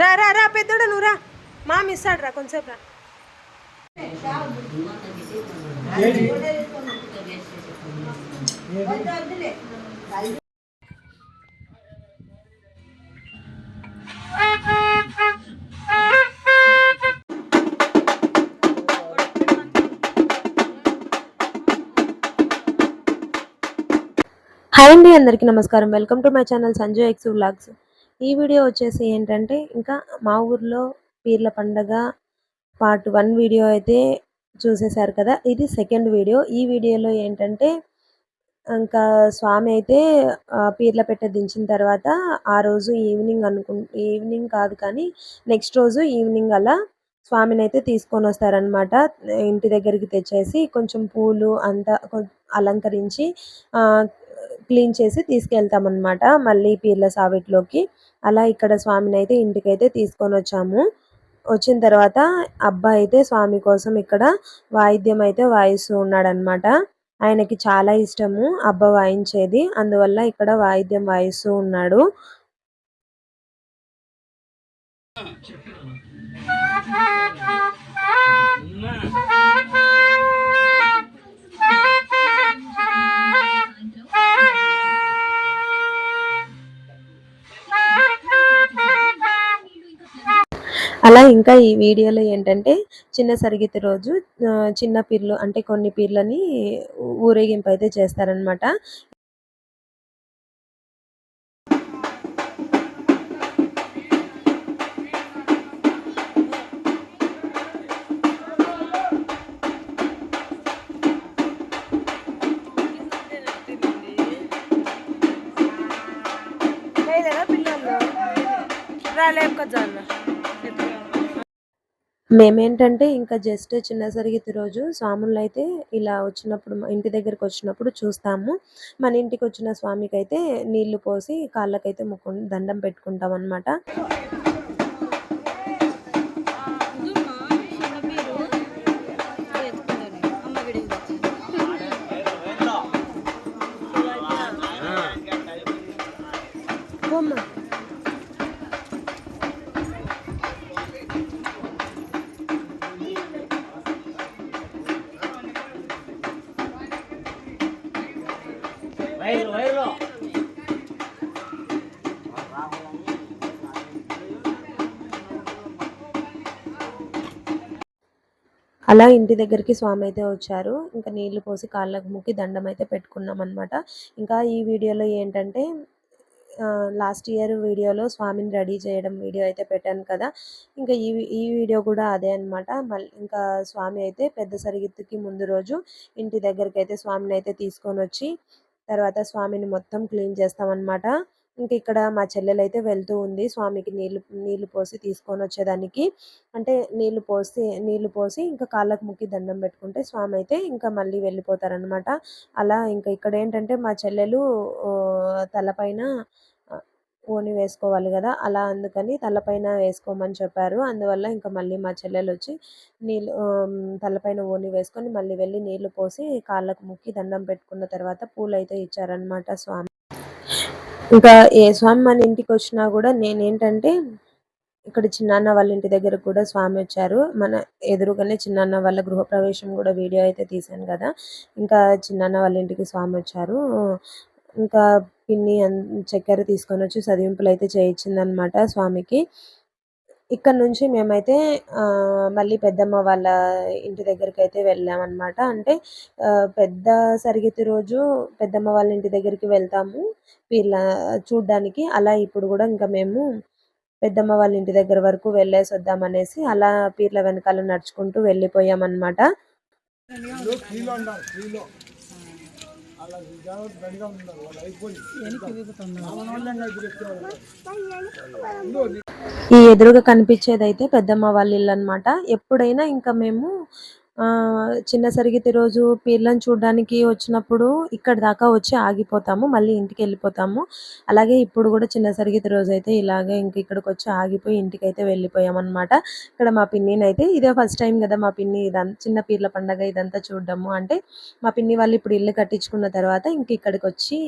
రా రా రా పెద్దోడు నువ్వు రా. మా మిస్ రా కొంచెంసేపు రా. హాయ్ అండి అందరికీ నమస్కారం. Welcome to my channel Sanjay X vlogs. ఈ వీడియో వచ్చేసి ఏంటంటే ఇంకా మా ఊర్లో పీర్ల పండగ పార్ట్ వన్ వీడియో అయితే చూసేశారు కదా. ఇది సెకండ్ వీడియో. ఈ వీడియోలో ఏంటంటే ఇంకా స్వామి అయితే పీర్ల పెట్ట దించిన తర్వాత ఆ రోజు ఈవినింగ్ అనుకు ఈవినింగ్ కాదు కానీ నెక్స్ట్ రోజు ఈవినింగ్ అలా స్వామిని అయితే తీసుకొని వస్తారనమాట ఇంటి దగ్గరికి తెచ్చేసి కొంచెం పూలు అంతా కొ- అలంకరించి క్లీన్ చేసి తీసుకెళ్తామన్నమాట. మళ్ళీ పీర్ల సావిట్లోకి. అలా ఇక్కడ స్వామిని అయితే ఇంటికైతే తీసుకొని వచ్చాము. వచ్చిన తర్వాత అబ్బాయి అయితే స్వామి కోసం ఇక్కడ వాయిద్యం అయితే వాయిస్తూ ఉన్నాడనమాట ఆయనకి చాలా ఇష్టము అబ్బ వాయించేది. అందువల్ల ఇక్కడ వాయిద్యం వాయిస్తూ ఉన్నాడు. అలా ఇంకా ఈ వీడియోలో ఏంటంటే చిన్న సరిగితి రోజు చిన్న పీర్లు అంటే కొన్ని పీర్లని ఊరేగింపు అయితే చేస్తారనమాట మేమేంటంటే ఇంకా జస్ట్ చిన్న సరిగితి రోజు స్వాములు అయితే ఇలా వచ్చినప్పుడు ఇంటి దగ్గరికి వచ్చినప్పుడు చూస్తాము. మన ఇంటికి వచ్చిన స్వామికి అయితే నీళ్ళు పోసి కాళ్ళకైతే ముక్కు దండం పెట్టుకుంటాం అనమాట అలా ఇంటి దగ్గరికి స్వామి అయితే వచ్చారు. ఇంకా నీళ్ళు పోసి కాళ్ళకు ముక్కి దండం అయితే పెట్టుకున్నాం అనమాట ఇంకా ఈ వీడియోలో ఏంటంటే లాస్ట్ ఇయర్ వీడియోలో స్వామిని రెడీ చేయడం వీడియో అయితే పెట్టాను కదా. ఇంకా ఈ ఈ వీడియో కూడా అదే అనమాట మళ్ళీ ఇంకా స్వామి అయితే పెద్ద సరిగిత్తుకి ముందు రోజు ఇంటి దగ్గరికి అయితే స్వామిని అయితే తీసుకొని వచ్చి తర్వాత స్వామిని మొత్తం క్లీన్ చేస్తామన్నమాట. ఇంక ఇక్కడ మా చెల్లెలు అయితే వెళ్తూ ఉంది. స్వామికి నీళ్ళు నీళ్ళు పోసి తీసుకొని వచ్చేదానికి. అంటే నీళ్ళు పోసి నీళ్ళు పోసి ఇంకా కాళ్ళకు ముక్కి దండం పెట్టుకుంటే స్వామి అయితే ఇంకా మళ్ళీ వెళ్ళిపోతారనమాట అలా ఇంకా ఇక్కడ ఏంటంటే మా చెల్లెలు తలపైన ఆ, ఓని వేసుకోవాలి కదా. అలా అందుకని తలపైన వేసుకోమని చెప్పారు. అందువల్ల ఇంకా మళ్ళీ మా చెల్లెలు వచ్చి నీళ్ళు తలపైన ఓని వేసుకొని మళ్ళీ వెళ్ళి నీళ్ళు పోసి కాళ్ళకు ముక్కి దండం పెట్టుకున్న తర్వాత పూలు అయితే ఇచ్చారనమాట స్వామి. ఇంకా ఏ స్వామి మన ఇంటికి వచ్చినా కూడా నేనేంటంటే ఇక్కడ చిన్నాన్న వాళ్ళ ఇంటి దగ్గర కూడా స్వామి వచ్చారు. మన ఎదురుగానే చిన్నాన్న వాళ్ళ గృహప్రవేశం కూడా వీడియో అయితే తీశాను కదా. ఇంకా చిన్నాన్న వాళ్ళ ఇంటికి స్వామి వచ్చారు. ఇంకా పిన్ని అన్- చక్కెర తీసుకొని వచ్చి చదివింపులు అయితే చేయించిందనమాట స్వామికి. ఇక్కడ నుంచి మేమైతే మళ్ళీ పెద్దమ్మ వాళ్ళ ఇంటి దగ్గరికి అయితే వెళ్ళామన్నమాట. అంటే పెద్ద సరిగతి రోజు పెద్దమ్మ వాళ్ళ ఇంటి దగ్గరికి వెళ్తాము. వీళ్ళ చూడ్డానికి అలా ఇప్పుడు కూడా ఇంకా మేము పెద్దమ్మ వాళ్ళ ఇంటి దగ్గర వరకు వెళ్ళేసి వద్దామనేసి అలా పీర్ల వెనకాల నడుచుకుంటూ వెళ్ళిపోయామన్నమాట. అలా ఈ ఎదురుగా కనిపించేదైతే పెద్దమ్మ వాళ్ళ ఇల్లు అనమాట ఎప్పుడైనా ఇంకా మేము చిన్న సరిగితి రోజు పీర్లను చూడడానికి వచ్చినప్పుడు ఇక్కడ దాకా వచ్చి ఆగిపోతాము మళ్ళీ ఇంటికి వెళ్ళిపోతాము. అలాగే ఇప్పుడు కూడా చిన్న సరిగితి రోజు అయితే ఇలాగే ఇంక ఇక్కడికి వచ్చి ఆగిపోయి ఇంటికి అయితే వెళ్ళిపోయామన్నమాట. ఇక్కడ మా పిన్నిని అయితే ఇదే ఫస్ట్ టైం కదా మా పిన్ని ఇదంతా చిన్న పీర్ల పండగ ఇదంతా చూడడము. అంటే మా పిన్ని వాళ్ళు ఇప్పుడు ఇల్లు కట్టించుకున్న తర్వాత ఇంక ఇక్కడికి వచ్చి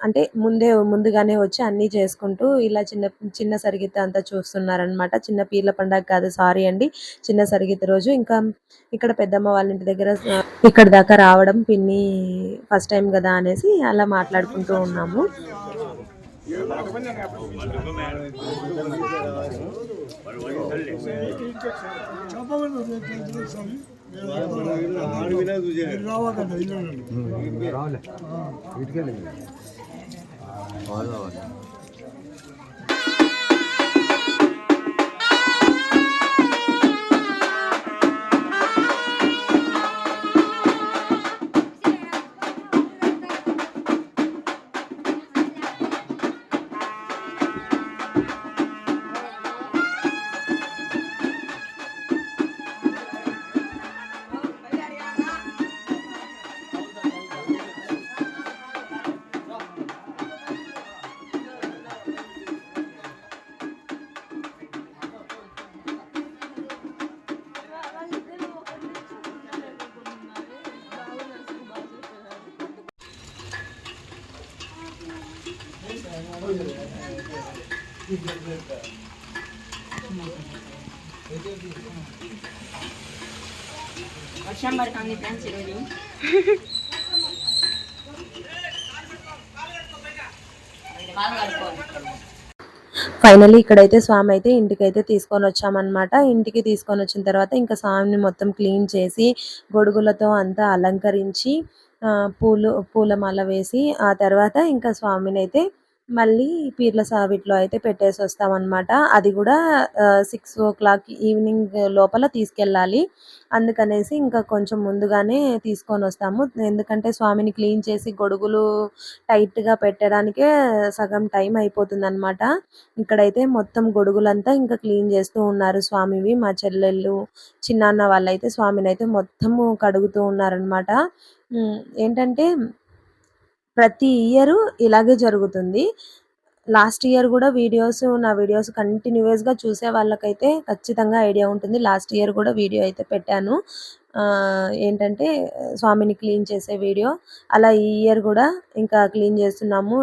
అంటే ముందే ముందుగానే వచ్చి అన్నీ చేసుకుంటూ ఇలా చిన్న చిన్న సరిగిత అంతా చూస్తున్నారనమాట చిన్న పీర్ల పండగ కాదు సారీ అండి. చిన్న సరిగిత రోజు. ఇంకా ఇక్కడ పెద్దమ్మ వాళ్ళ ఇంటి దగ్గర ఇక్కడ దాకా రావడం పిన్ని ఫస్ట్ టైం కదా అనేసి అలా మాట్లాడుకుంటూ ఉన్నాము. చెప్పకూడదు స్వామి మీరు వర్షం పడుతుంది ఫ్రెండ్స్ ఈరోజు. కాలు కడుక్కోవాలి. ఇక్కడైతే స్వామి అయితే ఇంటికి అయితే తీసుకొని వచ్చామన్నమాట. ఇంటికి తీసుకొని వచ్చిన తర్వాత ఇంకా స్వామిని మొత్తం క్లీన్ చేసి గొడుగులతో అంతా అలంకరించి పూలు పూలమాల వేసి ఆ తర్వాత ఇంకా స్వామిని అయితే మళ్ళీ పీర్ల సావిట్లో అయితే పెట్టేసి వస్తామన్నమాట. అది కూడా సిక్స్ ఓ క్లాక్ ఈవినింగ్ లోపల తీసుకెళ్ళాలి. అందుకనేసి ఇంకా కొంచెం ముందుగానే తీసుకొని వస్తాము. ఎందుకంటే స్వామిని క్లీన్ చేసి గొడుగులు టైట్గా పెట్టడానికే సగం టైం అయిపోతుంది అనమాట ఇక్కడైతే మొత్తం గొడుగులంతా ఇంకా క్లీన్ చేస్తూ ఉన్నారు స్వామివి. మా చెల్లెళ్ళు చిన్నాన్న వాళ్ళైతే స్వామిని అయితే మొత్తము కడుగుతూ ఉన్నారనమాట ఏంటంటే ప్రతి ఇయర్ ఇలాగే జరుగుతుంది. లాస్ట్ ఇయర్ కూడా వీడియోస్ నా వీడియోస్ కంటిన్యూస్గా చూసే వాళ్ళకైతే ఖచ్చితంగా ఐడియా ఉంటుంది. లాస్ట్ ఇయర్ కూడా వీడియో అయితే పెట్టాను. ఏంటంటే స్వామిని క్లీన్ చేసే వీడియో. అలా ఈ ఇయర్ కూడా ఇంకా క్లీన్ చేస్తున్నాము.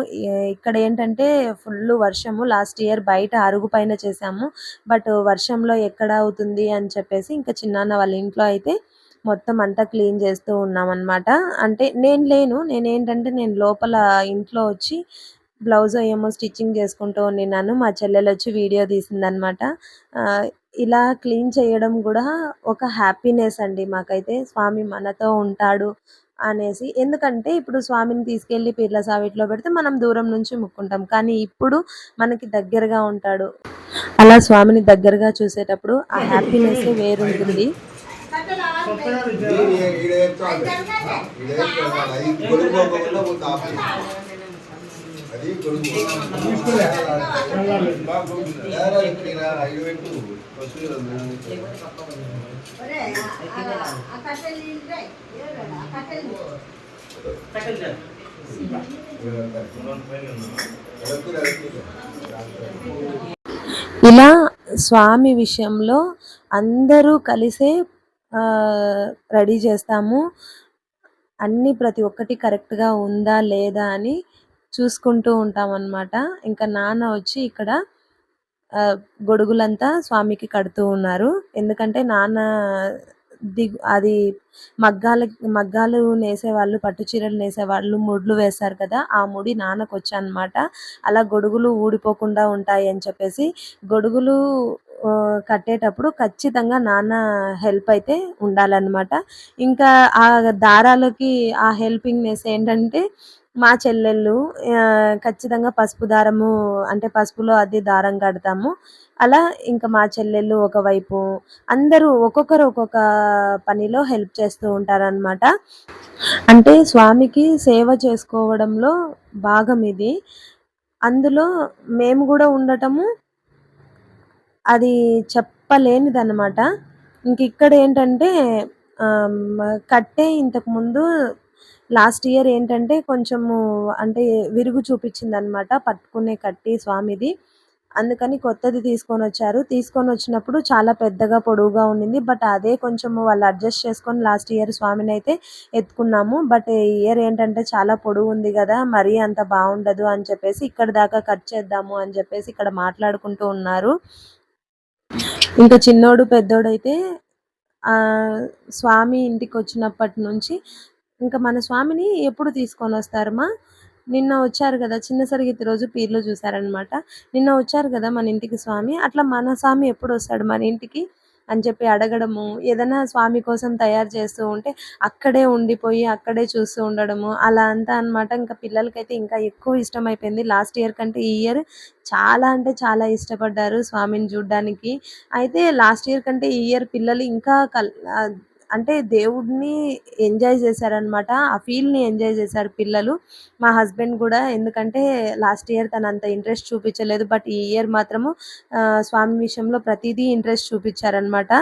ఇక్కడ ఏంటంటే ఫుల్ వర్షము. లాస్ట్ ఇయర్ బయట అరుగు పైన చేసాము బట్ వర్షంలో ఎక్కడ అవుతుంది అని చెప్పేసి ఇంకా చిన్నాన్న వాళ్ళ ఇంట్లో అయితే మొత్తం అంతా క్లీన్ చేస్తూ ఉన్నాం అనమాట అంటే నేను లేను నేను ఏంటంటే నేను లోపల ఇంట్లో వచ్చి బ్లౌజ్ ఏమో స్టిచ్చింగ్ చేసుకుంటూ ఉన్నాను మా చెల్లెలు వచ్చి వీడియో తీసిందనమాట ఇలా క్లీన్ చేయడం కూడా ఒక హ్యాపీనెస్ అండి మాకైతే. స్వామి మనతో ఉంటాడు అనేసి. ఎందుకంటే ఇప్పుడు స్వామిని తీసుకెళ్ళి పీర్ల సావిట్లో పెడితే మనం దూరం నుంచి ముక్కుంటాం. కానీ ఇప్పుడు మనకి దగ్గరగా ఉంటాడు. అలా స్వామిని దగ్గరగా చూసేటప్పుడు ఆ హ్యాపీనెస్ వేరుంటుంది. అది కొడుకు ఇలా స్వామి విషయంలో అందరూ కలిసే రెడీ చేస్తాము. అన్నీ ప్రతి ఒక్కటి కరెక్ట్గా ఉందా లేదా అని చూసుకుంటూ ఉంటాం అన్నమాట ఇంకా నాన్న వచ్చి ఇక్కడ గొడుగులంతా స్వామికి కడుతూ ఉన్నారు. ఎందుకంటే నాన్న దిగు అది మగ్గాల మగ్గాలు నేసేవాళ్ళు పట్టు చీరలు నేసేవాళ్ళు ముడ్లు వేస్తారు కదా ఆ ముడి నాన్నకు వచ్చానమాట అలా గొడుగులు ఊడిపోకుండా ఉంటాయి అని చెప్పేసి గొడుగులు కట్టేటప్పుడు ఖచ్చితంగా నాన్న హెల్ప్ అయితే ఉండాలన్నమాట. ఇంకా ఆ దారాలకి ఆ హెల్పింగ్నెస్ ఏంటంటే మా చెల్లెళ్ళు ఖచ్చితంగా పసుపు దారము అంటే పసుపులో అది దారం కడతాము. అలా ఇంకా మా చెల్లెళ్ళు ఒకవైపు అందరూ ఒక్కొక్కరు ఒక్కొక్క పనిలో హెల్ప్ చేస్తూ ఉంటారనమాట అంటే స్వామికి సేవ చేసుకోవడంలో భాగం ఇది. అందులో మేము కూడా ఉండటము అది చెప్పలేనిదన్నమాట. ఇంక ఇక్కడ ఏంటంటే కట్టే ఇంతకుముందు లాస్ట్ ఇయర్ ఏంటంటే కొంచెము అంటే విరుగు చూపించిందనమాట పట్టుకునే కట్టి స్వామిది. అందుకని కొత్తది తీసుకొని వచ్చారు. తీసుకొని వచ్చినప్పుడు చాలా పెద్దగా పొడవుగా ఉండింది. బట్ అదే కొంచెం వాళ్ళు అడ్జస్ట్ చేసుకొని లాస్ట్ ఇయర్ స్వామిని అయితే ఎత్తుకున్నాము. బట్ ఈ ఇయర్ ఏంటంటే చాలా పొడవు ఉంది కదా మరీ అంత బాగుండదు అని చెప్పేసి ఇక్కడ దాకా కట్ చేద్దాము అని చెప్పేసి ఇక్కడ మాట్లాడుకుంటూ ఉన్నారు. ఇంకా చిన్నోడు పెద్దోడైతే ఆ స్వామి ఇంటికి వచ్చినప్పటి నుంచి ఇంకా మన స్వామిని ఎప్పుడు తీసుకొని వస్తారమ్మా? నిన్న వచ్చారు కదా చిన్న సరిగితి రోజు పీర్లు చూసారనమాట నిన్న వచ్చారు కదా మన ఇంటికి స్వామి? అట్లా మన స్వామి ఎప్పుడు వస్తాడు మన ఇంటికి? అని చెప్పి అడగడము ఏదైనా స్వామి కోసం తయారు చేస్తూ ఉంటే అక్కడే ఉండిపోయి అక్కడే చూస్తూ ఉండడము అలా అంతా అన్నమాట. ఇంకా పిల్లలకైతే ఇంకా ఎక్కువ ఇష్టం అయిపోయింది లాస్ట్ ఇయర్ కంటే ఈ ఇయర్ చాలా అంటే చాలా ఇష్టపడ్డారు స్వామిని చూడ్డానికి. అయితే లాస్ట్ ఇయర్ కంటే ఈ ఇయర్ పిల్లలు ఇంకా కల్ అంటే దేవుడిని ఎంజాయ్ చేశారనమాట ఆ ఫీల్ని ఎంజాయ్ చేశారు పిల్లలు. మా హస్బెండ్ కూడా ఎందుకంటే లాస్ట్ ఇయర్ తను అంత ఇంట్రెస్ట్ చూపించలేదు. బట్ ఈ ఇయర్ మాత్రము స్వామి విషయంలో ప్రతిదీ ఇంట్రెస్ట్ చూపించారనమాట.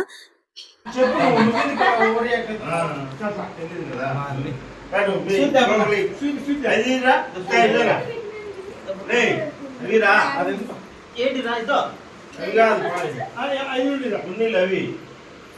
అవి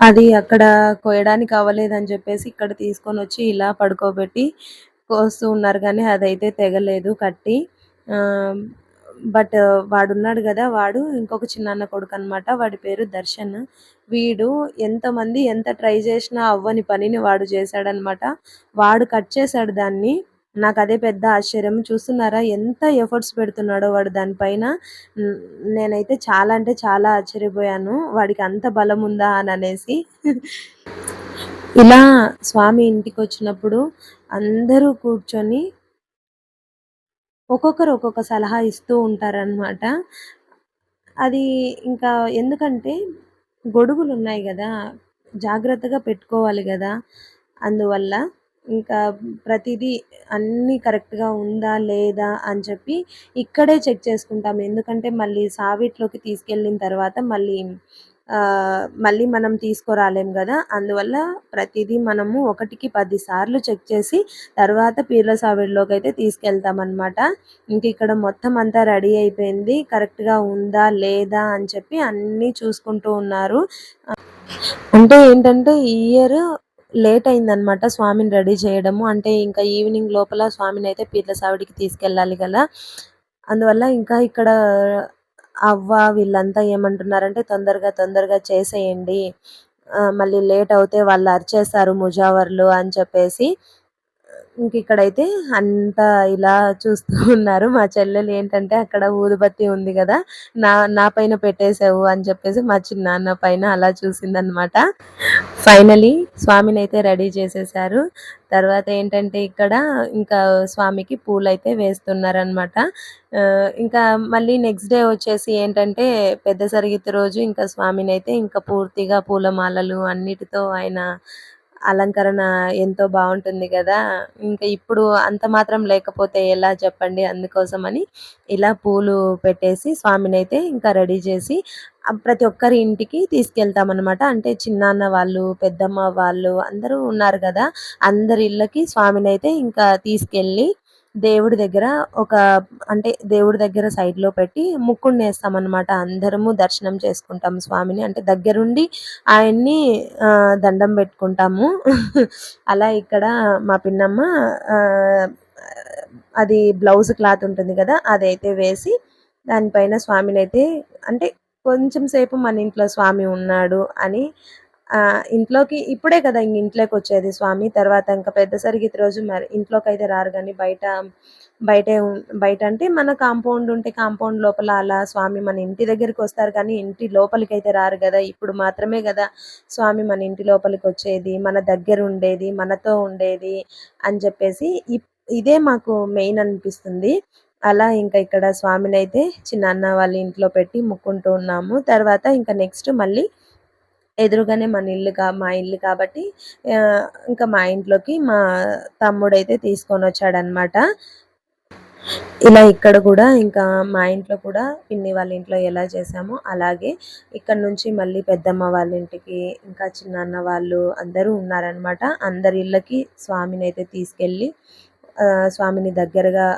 అది అక్కడ కోయడానికి అవ్వలేదని చెప్పేసి ఇక్కడ తీసుకొని వచ్చి ఇలా పడుకోబెట్టి కోస్తూ ఉన్నారు కానీ అదైతే తెగలేదు కట్టి. బట్ వాడున్నాడు కదా వాడు ఇంకొక చిన్నాన్న కొడుకు అనమాట వాడి పేరు దర్శన్. వీడు ఎంతమంది ఎంత ట్రై చేసినా అవ్వని పనిని వాడు చేశాడనమాట వాడు కట్ చేశాడు దాన్ని. నాకు అదే పెద్ద ఆశ్చర్యం. చూస్తున్నారా ఎంత ఎఫర్ట్స్ పెడుతున్నాడో వాడు దానిపైన నేనైతే చాలా అంటే చాలా ఆశ్చర్యపోయాను. వాడికి అంత బలం ఉందా అని అనేసి. ఇలా స్వామి ఇంటికి వచ్చినప్పుడు అందరూ కూర్చొని ఒక్కొక్కరు ఒక్కొక్క సలహా ఇస్తూ ఉంటారనమాట అది ఇంకా ఎందుకంటే గొడుగులు ఉన్నాయి కదా జాగ్రత్తగా పెట్టుకోవాలి కదా. అందువల్ల ఇంకా ప్రతిదీ అన్నీ కరెక్ట్గా ఉందా లేదా అని చెప్పి ఇక్కడే చెక్ చేసుకుంటాం. ఎందుకంటే మళ్ళీ సావిట్లోకి తీసుకెళ్ళిన తర్వాత మళ్ళీ మళ్ళీ మనం తీసుకురాలేం కదా. అందువల్ల ప్రతిదీ మనము ఒకటికి పది సార్లు చెక్ చేసి తర్వాత పీర్ల సావిడిలోకి అయితే తీసుకెళ్తాం అనమాట ఇంక ఇక్కడ మొత్తం అంతా రెడీ అయిపోయింది. కరెక్ట్గా ఉందా లేదా అని చెప్పి అన్నీ చూసుకుంటూ ఉన్నారు. అంటే ఏంటంటే ఈ ఇయర్ లేట్ అయిందనమాట స్వామిని రెడీ చేయడము. అంటే ఇంకా ఈవినింగ్ లోపల స్వామిని అయితే పీర్ల సావిడికి తీసుకెళ్ళాలి కదా. అందువల్ల ఇంకా ఇక్కడ అవ్వ వీళ్ళంతా ఏమంటున్నారంటే తొందరగా తొందరగా చేసేయండి. మళ్ళీ లేట్ అవుతే వాళ్ళు అరిచేస్తారు ముజావర్లు అని చెప్పేసి ఇంక ఇక్కడైతే అంతా ఇలా చూస్తూ ఉన్నారు. మా చెల్లెలు ఏంటంటే అక్కడ ఊదుబత్తి ఉంది కదా నా నా పైన పెట్టేశావు అని చెప్పేసి మా చిన్నాన్న పైన అలా చూసిందనమాట ఫైనలీ స్వామిని అయితే రెడీ చేసేసారు తర్వాత ఏంటంటే ఇక్కడ ఇంకా స్వామికి పూలు అయితే వేస్తున్నారనమాట ఇంకా మళ్ళీ నెక్స్ట్ డే వచ్చేసి ఏంటంటే పెద్ద సరిగిత్తి రోజు ఇంకా స్వామిని అయితే ఇంకా పూర్తిగా పూలమాలలు అన్నిటితో ఆయన అలంకరణ ఎంతో బాగుంటుంది కదా. ఇంకా ఇప్పుడు అంత మాత్రం లేకపోతే ఎలా చెప్పండి అందుకోసమని ఇలా పూలు పెట్టేసి స్వామిని అయితే ఇంకా రెడీ చేసి ప్రతి ఒక్కరి ఇంటికి తీసుకెళ్తామన్నమాట. అంటే చిన్నాన్న వాళ్ళు పెద్దమ్మ వాళ్ళు అందరూ ఉన్నారు కదా. అందరి ఇళ్ళకి స్వామిని అయితే ఇంకా తీసుకెళ్ళి దేవుడి దగ్గర ఒక అంటే దేవుడి దగ్గర సైడ్లో పెట్టి ముక్కుడిని వేస్తామన్నమాట. అనమాట అందరము దర్శనం చేసుకుంటాం స్వామిని. అంటే దగ్గరుండి ఆయన్ని దండం పెట్టుకుంటాము. అలా ఇక్కడ మా పిన్నమ్మ అది బ్లౌజ్ క్లాత్ ఉంటుంది కదా అదైతే వేసి దానిపైన స్వామిని అయితే అంటే కొంచెం సేపు మన ఇంట్లో స్వామి ఉన్నాడు అని ఇంట్లోకి ఇప్పుడే కదా ఇంక ఇంట్లోకి వచ్చేది స్వామి. తర్వాత ఇంకా పెద్ద సరిగితి రోజు మరి ఇంట్లోకి అయితే రారు కానీ బయట బయటే ఉం- బయట అంటే మన కాంపౌండ్ ఉంటే కాంపౌండ్ లోపల అలా స్వామి మన ఇంటి దగ్గరికి వస్తారు కానీ ఇంటి లోపలికి అయితే రారు కదా. ఇప్పుడు మాత్రమే కదా స్వామి మన ఇంటి లోపలికి వచ్చేది మన దగ్గర ఉండేది మనతో ఉండేది అని చెప్పేసి ఇప్- ఇదే మాకు మెయిన్ అనిపిస్తుంది. అలా ఇంకా ఇక్కడ స్వామిని అయితే చిన్న అన్న వాళ్ళ ఇంట్లో పెట్టి ముక్కుంటూ ఉన్నాము. తర్వాత ఇంకా నెక్స్ట్ మళ్ళీ ఎదురుగానే మన ఇల్లు కా మా ఇల్లు కాబట్టి ఇంకా మా ఇంట్లోకి మా తమ్ముడైతే తీసుకొని వచ్చాడనమాట ఇలా ఇక్కడ కూడా ఇంకా మా ఇంట్లో కూడా పిన్ని వాళ్ళ ఇంట్లో ఎలా చేసామో అలాగే ఇక్కడ నుంచి మళ్ళీ పెద్దమ్మ వాళ్ళ ఇంటికి ఇంకా చిన్నాన్న వాళ్ళు అందరూ ఉన్నారనమాట అందరి ఇళ్ళకి స్వామిని అయితే తీసుకెళ్ళి స్వామిని దగ్గరగా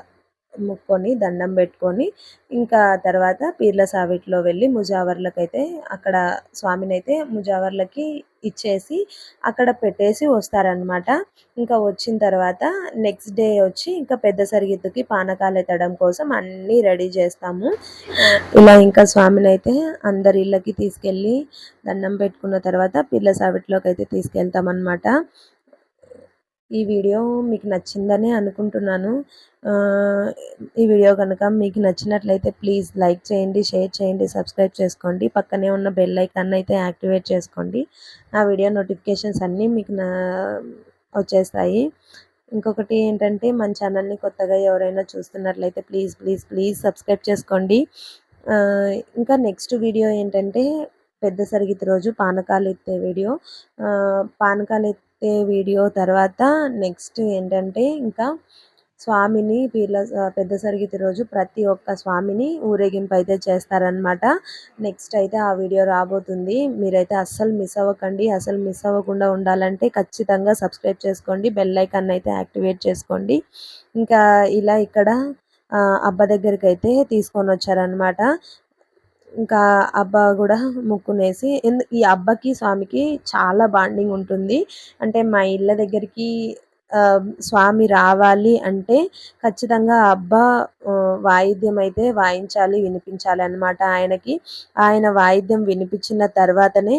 ముక్కొని దండం పెట్టుకొని ఇంకా తర్వాత పీర్ల సావిట్లో వెళ్ళి ముజావర్లకు అయితే అక్కడ స్వామిని అయితే ముజావర్లకి ఇచ్చేసి అక్కడ పెట్టేసి వస్తారనమాట ఇంకా వచ్చిన తర్వాత నెక్స్ట్ డే వచ్చి ఇంకా పెద్ద సరిగెత్తుకి పానకాలు ఎత్తడం కోసం అన్నీ రెడీ చేస్తాము. ఇలా ఇంకా స్వామిని అయితే అందరి ఇళ్ళకి తీసుకెళ్ళి దండం పెట్టుకున్న తర్వాత పిల్ల సావిట్లోకి అయితే తీసుకెళ్తాం అనమాట ఈ వీడియో మీకు నచ్చిందని అనుకుంటున్నాను. ఈ వీడియో కనుక మీకు నచ్చినట్లయితే ప్లీజ్ లైక్ చేయండి షేర్ చేయండి సబ్స్క్రైబ్ చేసుకోండి. పక్కనే ఉన్న బెల్ ఐకాన్ అయితే యాక్టివేట్ చేసుకోండి. నా వీడియో నోటిఫికేషన్స్ అన్నీ మీకు నా వచ్చేస్తాయి. ఇంకొకటి ఏంటంటే మన ఛానల్ని కొత్తగా ఎవరైనా చూస్తున్నట్లయితే ప్లీజ్ ప్లీజ్ ప్లీజ్ సబ్స్క్రైబ్ చేసుకోండి. ఇంకా నెక్స్ట్ వీడియో ఏంటంటే పెద్ద సరిగితి రోజు పానకాలు ఎత్తే వీడియో. పానకాలు ఎత్తే వీడియో తర్వాత నెక్స్ట్ ఏంటంటే ఇంకా స్వామిని పీర్ల పెద్ద సరిగితి రోజు ప్రతి ఒక్క స్వామిని ఊరేగింపు అయితే చేస్తారనమాట నెక్స్ట్ అయితే ఆ వీడియో రాబోతుంది. మీరైతే అస్సలు మిస్ అవ్వకండి. అసలు మిస్ అవ్వకుండా ఉండాలంటే ఖచ్చితంగా సబ్స్క్రైబ్ చేసుకోండి. బెల్ ఐకాన్ అయితే యాక్టివేట్ చేసుకోండి. ఇంకా ఇలా ఇక్కడ అబ్బ దగ్గరికి అయితే తీసుకొని వచ్చారనమాట ఇంకా అబ్బా కూడా ముక్కునేసి ఎందు ఈ అబ్బకి స్వామికి చాలా బాండింగ్ ఉంటుంది. అంటే మా ఇళ్ళ దగ్గరికి స్వామి రావాలి అంటే ఖచ్చితంగా అబ్బా వాయిద్యం అయితే వాయించాలి వినిపించాలి అన్నమాట. ఆయనకి ఆయన వాయిద్యం వినిపించిన తర్వాతనే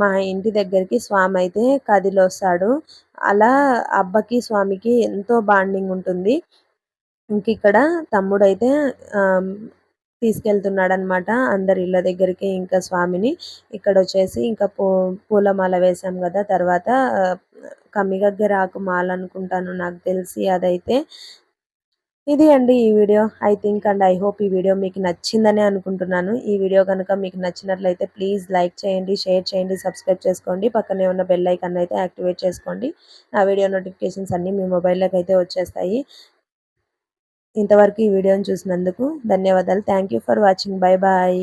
మా ఇంటి దగ్గరికి స్వామి అయితే కదిలొస్తాడు. అలా అబ్బకి స్వామికి ఎంతో బాండింగ్ ఉంటుంది. ఇంక ఇక్కడ తమ్ముడైతే తీసుకెళ్తున్నాడనమాట అందరి ఇళ్ళ దగ్గరికి ఇంకా స్వామిని. ఇక్కడ వచ్చేసి ఇంకా పూ పూలమాల వేసాం కదా తర్వాత ఆ, కమ్మిగగ్గర ఆకు మాల అనుకుంటాను నాకు తెలిసి అదైతే. ఇది అండి ఈ video. I think and I hope ఈ వీడియో మీకు నచ్చిందనే అనుకుంటున్నాను. ఈ వీడియో కనుక మీకు నచ్చినట్లయితే ప్లీజ్ లైక్ చేయండి షేర్ చేయండి సబ్స్క్రైబ్ చేసుకోండి. పక్కనే ఉన్న బెల్ ఐకాన్ అయితే యాక్టివేట్ చేసుకోండి. నా వీడియో నోటిఫికేషన్స్ అన్నీ మీ మొబైల్లోకి అయితే వచ్చేస్తాయి. ఇంతవరకు ఈ వీడియోని చూసినందుకు ధన్యవాదాలు. Thank you for watching bye bye